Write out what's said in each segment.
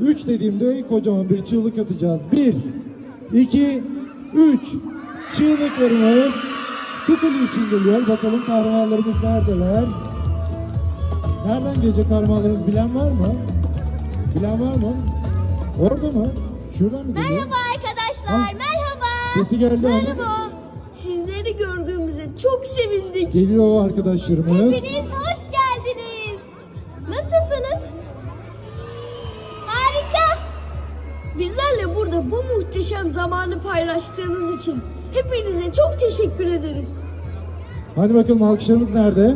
3 dediğimde kocaman bir çığlık atacağız. 1, 2, 3. Çığlıklarımız Kukuli için geliyor. Bakalım kahramanlarımız neredeler? Nereden gelecek kahramanlarımız bilen var mı? Bilen var mı? Orada mı? Şuradan mı geliyor? Merhaba arkadaşlar, Ha? merhaba. Sesi geldi. Merhaba. Sizleri gördüğümüze çok sevindik. Geliyor arkadaşlarımız. Hepiniz muhteşem zamanı paylaştığınız için hepinize çok teşekkür ederiz. Hadi bakalım alkışlarımız nerede?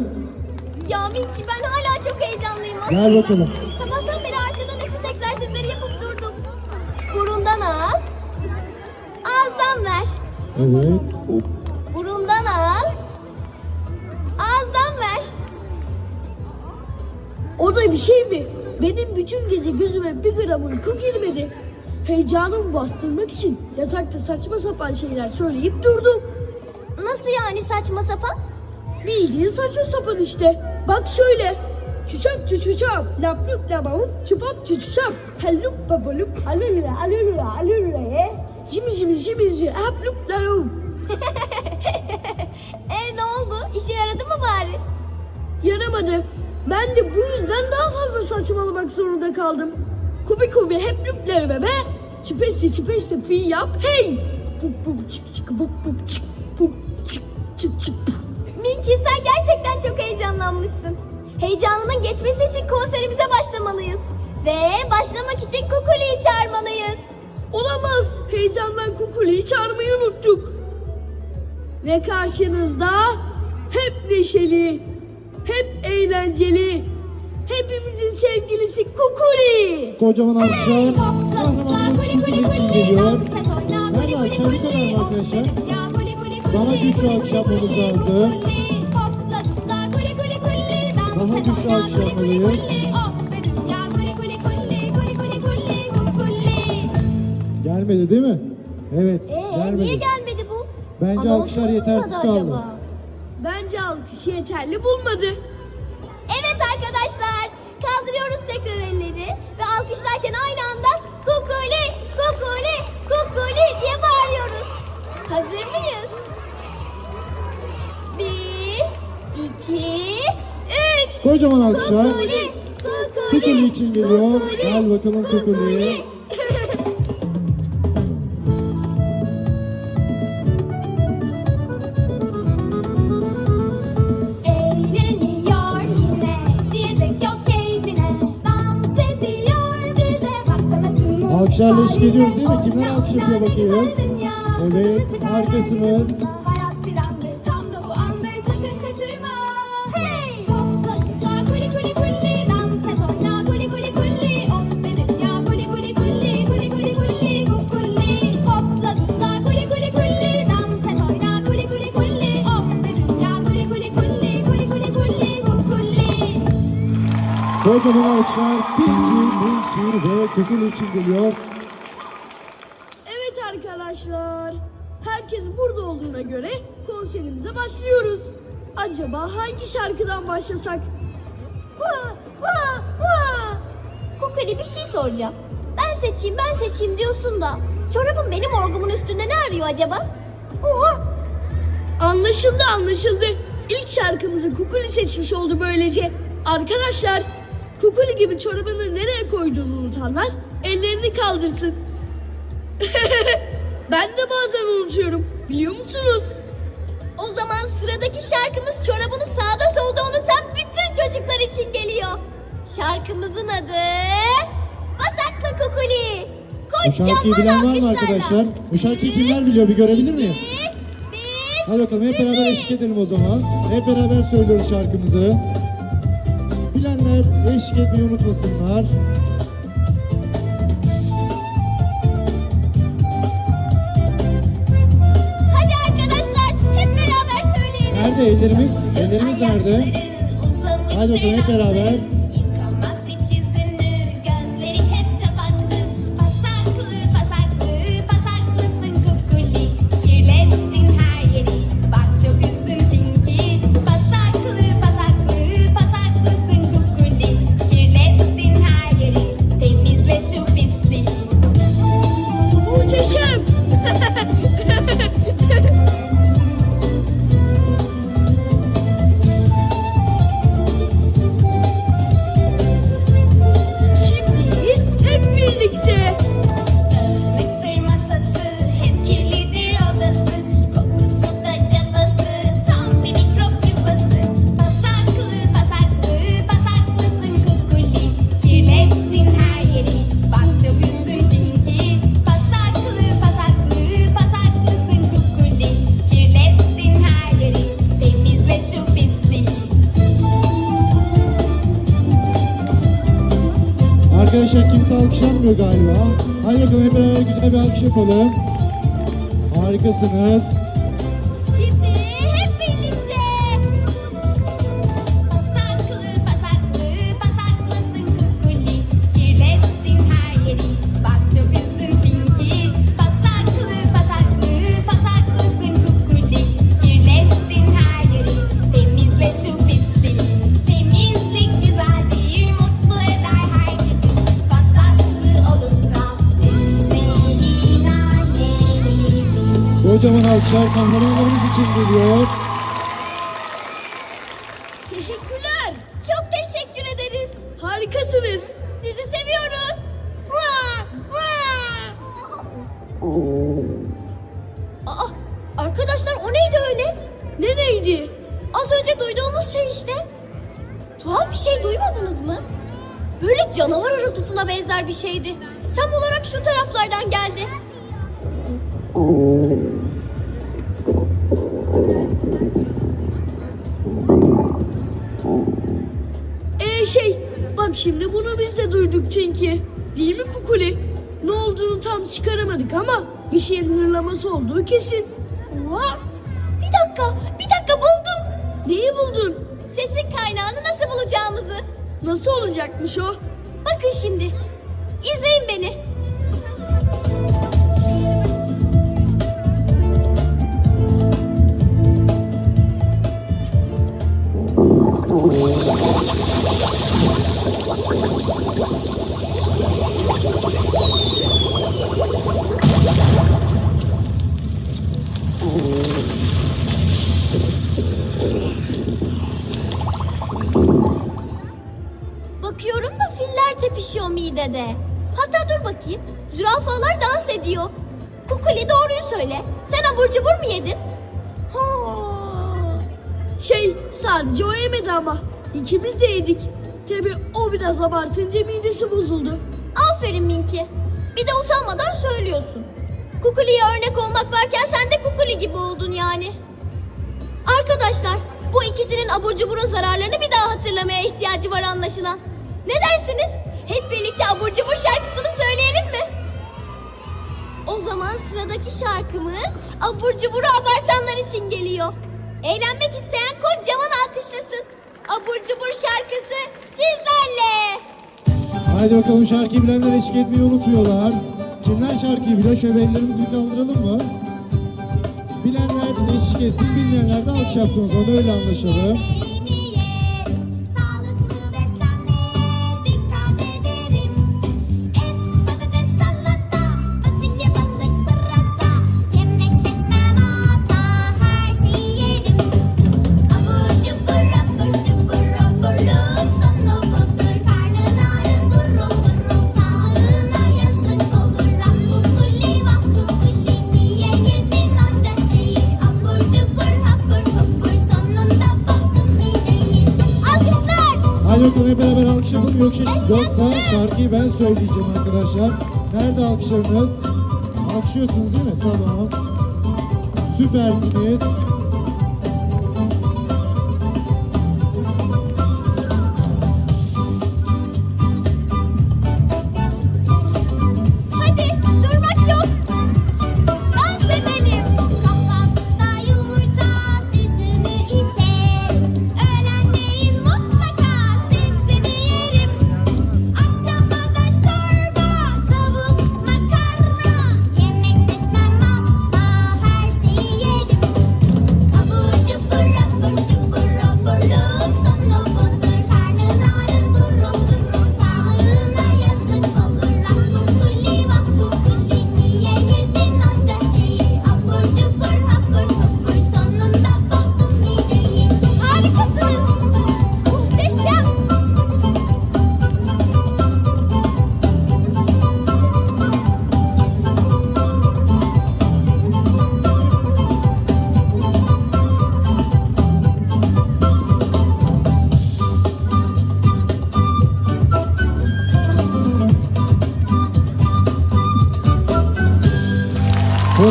Ya Minki ben hala çok heyecanlıyım aslında. Gel bakalım. Sabahtan beri arkada nefes egzersizleri yapıp durdum. Burundan al. Ağızdan ver. Evet. Burundan al. Ağızdan ver. O da bir şey mi? Benim bütün gece gözüme bir gram uyku girmedi. Heyecanımı bastırmak için yatakta saçma sapan şeyler söyleyip durdum. Nasıl yani saçma sapan? Bildiğin saçma sapan işte. Bak şöyle. Çuçap çuçuçap, laplup labavup, çupap çuçuçap, hallup babalup, alülüle alülüle alülüle, jimi jimi jimi jimi, haplup lalup. e ne oldu? İşe yaradı mı bari? Yaramadı. Ben de bu yüzden daha fazla saçmalamak zorunda kaldım. Kubi kubi hep lüplerime be. Çipesi çipesi fi yap hey. Pup pup çık çık pup pup çık pup çık çık çık. Minki sen gerçekten çok heyecanlanmışsın. Heyecanının geçmesi için konserimize başlamalıyız. Ve başlamak için Kukuli'yi çağırmalıyız. Olamaz. Heyecandan Kukuli'yi çağırmayı unuttuk. Ve karşınızda hep neşeli, hep eğlenceli, hepimizin sevgilisi Kukuli. Kocaman alkışlar. Kukuli için geliyor. Nerede alkışlar? Bu kadar arkadaşlar? Daha güçlü alkış yapmamız lazım. Daha güçlü alkış yapmalıyız. Gelmedi değil mi? Evet. Ee, gelmedi. niye gelmedi bu? Bence Anonsunu alkışlar yetersiz kaldı. acaba? Bence alkış yeterli bulmadı. Evet arkadaşlar. Kaldırıyoruz tekrar elleri ve alkışlarken aynı anda kukuli, kukuli, kukuli diye bağırıyoruz. Hazır mıyız? Bir, iki, üç. Kocaman alkışlar. Kukuli, kukuli, Kukuli için geliyor. kukuli, Gel bakalım Kukuli. Eğleniyor Alkışlarla eşlik ediyoruz değil mi? Kimler alkış yapıyor bakayım? Evet, harikasınız. Kocaman alkışlar Minky ve Kukuli için geliyor. Evet arkadaşlar. Herkes burada olduğuna göre konserimize başlıyoruz. Acaba hangi şarkıdan başlasak? Ha, ha, ha. Kukuli bir şey soracağım. Ben seçeyim ben seçeyim diyorsun da çorabın benim orgumun üstünde ne arıyor acaba? Oha! Anlaşıldı anlaşıldı. İlk şarkımızı Kukuli seçmiş oldu böylece. Arkadaşlar Kukuli gibi çorabını nereye koyduğunu unutanlar ellerini kaldırsın. ben de bazen unutuyorum. Biliyor musunuz? O zaman sıradaki şarkımız çorabını sağda solda unutan bütün çocuklar için geliyor. Şarkımızın adı Basaklı Kukuli. Bu şarkıyı bilen var mı alkışlarla. arkadaşlar? Bu şarkıyı kimler biliyor? Bir görebilir miyim? Bir, bir, Hadi bakalım hep beraber eşlik edelim o zaman. Hep beraber söylüyoruz şarkımızı. Bilenler eşlik etmeyi unutmasınlar. Hadi arkadaşlar hep beraber söyleyelim. Nerede ellerimiz? Ellerimiz nerede? Hadi bakalım hep beraber. Alkışlanmıyor galiba. Hep beraber güzel bir alkış yapalım. Harikasınız. İşte. Tuhaf bir şey duymadınız mı? Böyle canavar hırıltısına benzer bir şeydi. Tam olarak şu taraflardan geldi. Ee şey, bak şimdi bunu biz de duyduk çünkü. Değil mi Kukuli? Ne olduğunu tam çıkaramadık ama bir şeyin hırlaması olduğu kesin. Oha! Bir dakika, bir dakika buldum. Neyi buldun? Sesin kaynağını nasıl bulacağımızı. Nasıl olacakmış o? Bakın şimdi. İzleyin beni. Bakıyorum da filler tepişiyor midede. Hatta dur bakayım. Zürafalar dans ediyor. Kukuli doğruyu söyle. Sen abur cubur mu yedin? Şey, sadece o yemedi ama. İkimiz de yedik. Tabi o biraz abartınca midesi bozuldu. Aferin Minki. Bir de utanmadan söylüyorsun. Kukuli'ye örnek olmak varken sen de Kukuli gibi oldun yani. Arkadaşlar, bu ikisinin abur cuburun zararlarını bir daha hatırlamaya ihtiyacı var anlaşılan. Ne dersiniz? Hep birlikte abur cubur şarkısını söyleyelim mi? O zaman sıradaki şarkımız abur cuburu abartanlar için geliyor. Eğlenmek isteyen kocaman alkışlasın. Abur cubur şarkısı sizlerle. Haydi bakalım şarkıyı bilenler eşlik etmeyi unutmuyorlar. Kimler şarkıyı biliyor? Şöyle ellerimizi bir kaldıralım mı? Bilenler eşlik etsin, bilmeyenler de alkış yapsın. o zaman öyle anlaşalım. Yoksa şarkıyı ben söyleyeceğim arkadaşlar. Nerede alkışlarınız? Alkışlıyorsunuz değil mi? Tamam. Süpersiniz.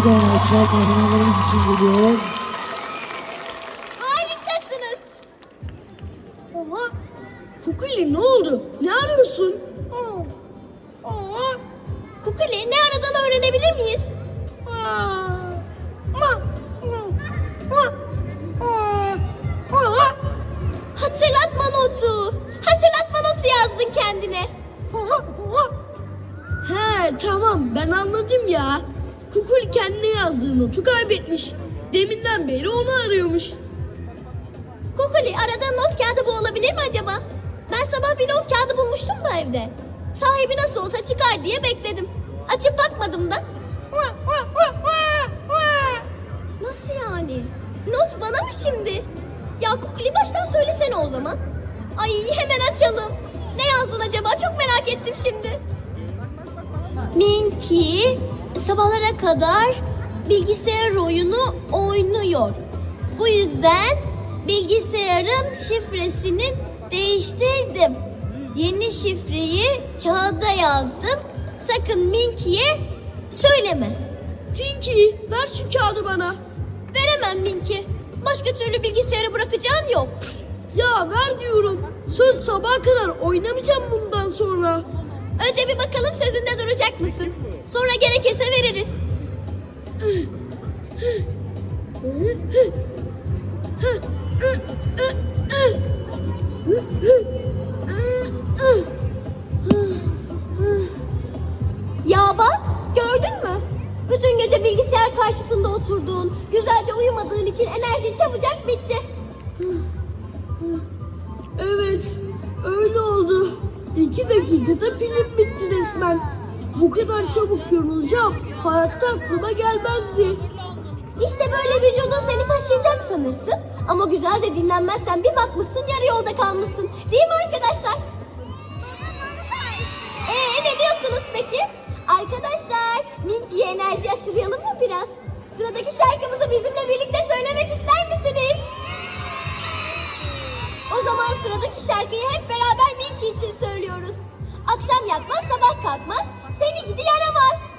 Kocaman alkışlar kahramanlarımız için geliyor. Harikasınız. Oha! Kukuli ne oldu? Ne arıyorsun? Kukuli ne aradığını öğrenebilir miyiz? Hatırlatma notu. Hatırlatma notu yazdın kendine. He tamam ben anladım ya. Kukuli kendine yazdığı notu kaybetmiş. Deminden beri onu arıyormuş. Kukuli aradığın not kağıdı bu olabilir mi acaba? Ben sabah bir not kağıdı bulmuştum da evde. Sahibi nasıl olsa çıkar diye bekledim. Açıp bakmadım da. Nasıl yani? Not bana mı şimdi? Ya Kukuli baştan söylesene o zaman. Ay hemen açalım. Ne yazdın acaba? Çok merak ettim şimdi. Minky sabahlara kadar bilgisayar oyunu oynuyor. Bu yüzden bilgisayarın şifresini değiştirdim. Yeni şifreyi kağıda yazdım. Sakın Minky'ye söyleme. Tinky ver şu kağıdı bana. Veremem Minky. Başka türlü bilgisayarı bırakacağın yok. Ya ver diyorum. Söz sabaha kadar oynamayacağım bundan sonra. Önce bir bakalım sözünde duracak mısın? Sonra gerekirse veririz. Ya bak gördün mü? Bütün gece bilgisayar karşısında oturduğun, güzelce uyumadığın için enerjin çabucak bitti. Evet öyle oldu. İki dakikada pilim bitti resmen. Bu kadar çabuk yorulacağım. Hayatta aklıma gelmezdi. İşte böyle vücudun seni taşıyacak sanırsın. Ama güzelce dinlenmezsen bir bakmışsın yarı yolda kalmışsın. Değil mi arkadaşlar? Ee ne diyorsunuz peki? Arkadaşlar Minky'ye enerji aşılayalım mı biraz? Sıradaki şarkımızı bizimle birlikte söylemek ister misiniz? O zaman sıradaki şarkıyı hep beraber Minky için söylüyoruz. Akşam yatmaz sabah kalkmaz seni gidi yaramaz.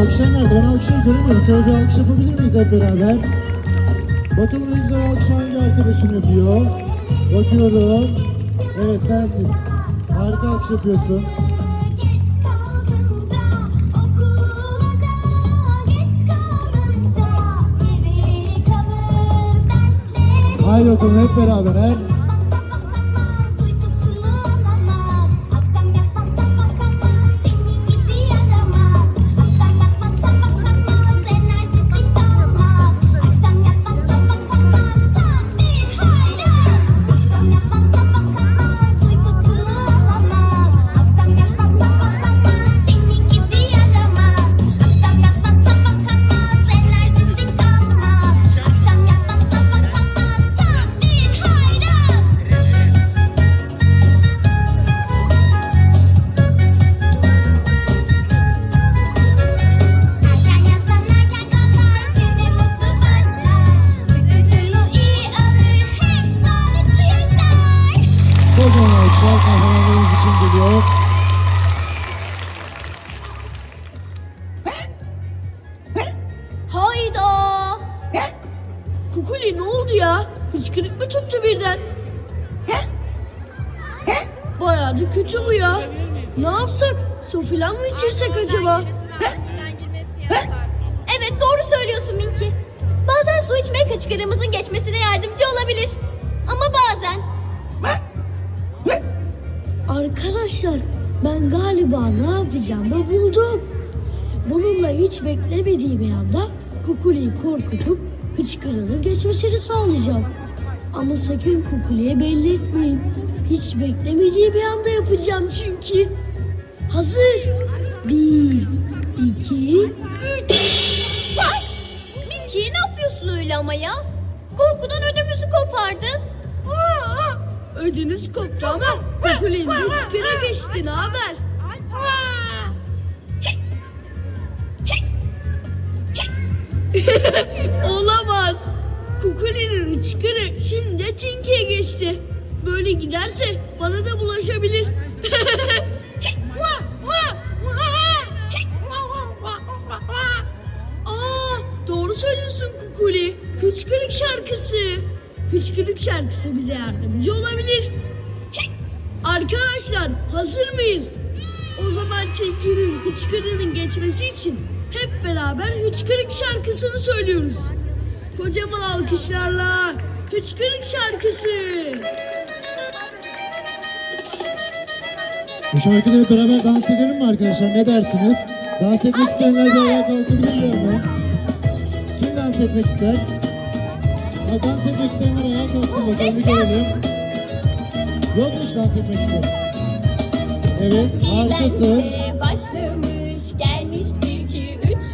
Alkışlar nerede? Ben alkışları göremiyorum. Şöyle bir alkış yapabilir miyiz hep beraber? Bakalım en güzel alkış hangi arkadaşım yapıyor? Bakıyorum. Evet sensin. Harika alkış yapıyorsun. Haydi bakalım hep beraber. He? Arkadaşlar ben galiba ne yapacağımı buldum. Bununla hiç beklemediğim anda Kukuli'yi korkutup hıçkırığının geçmesini sağlayacağım. Ama sakın Kukuli'ye belli etmeyin. Hiç beklemeyeceği bir anda yapacağım çünkü. Hazır. Bir, iki, üç. Vay! Minki ne yapıyorsun öyle ama ya? Korkudan ödümüzü kopardın. Ödünüz koptu ama Kukuli'nin hıçkırığı geçti. Ne haber? Olamaz. Kukuli'nin hıçkırı şimdi de Tinky'ye geçti. Böyle giderse bana da bulaşabilir. Hıçkırık şarkısı bize yardımcı olabilir. Arkadaşlar hazır mıyız? O zaman Tinky'nin hıçkırığının geçmesi için hep beraber hıçkırık şarkısını söylüyoruz. Kocaman alkışlarla hıçkırık şarkısı. Bu şarkıda hep beraber dans edelim mi arkadaşlar? Ne dersiniz? Dans etmek isteyenler bir ayağa kalkabilirler mi? Kim dans etmek ister? Ya dans etmek isteyenler ayağa kalksın bakalım bir görelim. Yok mu hiç dans etmek isteyen? Evet harikasın. Eğlence başlamış gelmiş bir iki üç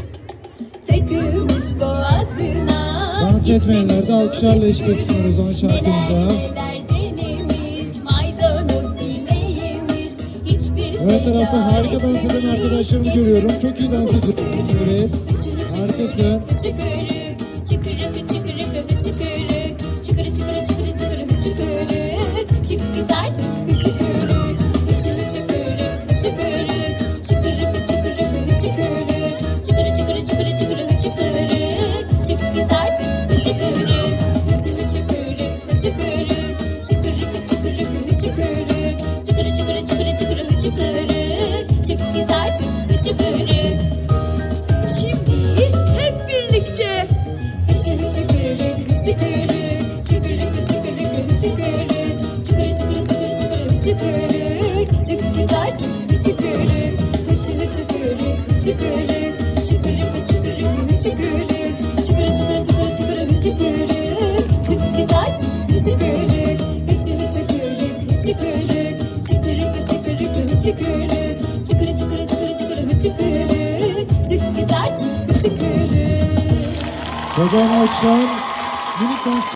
Takılmış boğazına Dans etmeyenler de alkışlarla eşlik etsinler o zaman şarkımıza. Neler denemiş maydanoz bile yemiş Hiçbir şey Ön tarafta harika dans eden arkadaşlarımı görüyorum. Çok iyi dans ediyor. Evet. Harikasın. Çıkırık, çıkırık, çıkırık, çıkırık Çıkırı çıkırı çıkırı çıkırı çıkırık Çık artık çıkırık Çıkırı çıkırık çıkırık Çıkırık çıkırık çıkırık Çıkırı çıkırı çıkırı çıkırı çıkırık Çık git artık çıkırık Çıkırı çıkırık çıkırık Çıkırık çıkırık çıkırık Çıkırı çıkırı çıkırı çıkırı çıkırık Çık git artık çıkırık çıkırık çıkırık Çıkırık çıkırık çıkırık Çıkırı çıkırı çıkırı çıkırı çıkırık Çık git artık çıkırık Çıkırı çıkırık çıkırık Çıkırık çıkırık çıkırık Çıkırı çıkırı çıkırı çıkırı çıkırık Çık git artık çıkırık Çıkırı çıkırık çıkırık Çıkırık çıkırık çıkırık Çıkırı çıkırı çıkırı çıkırı çıkırık Çık git artık çıkırık. Minik dans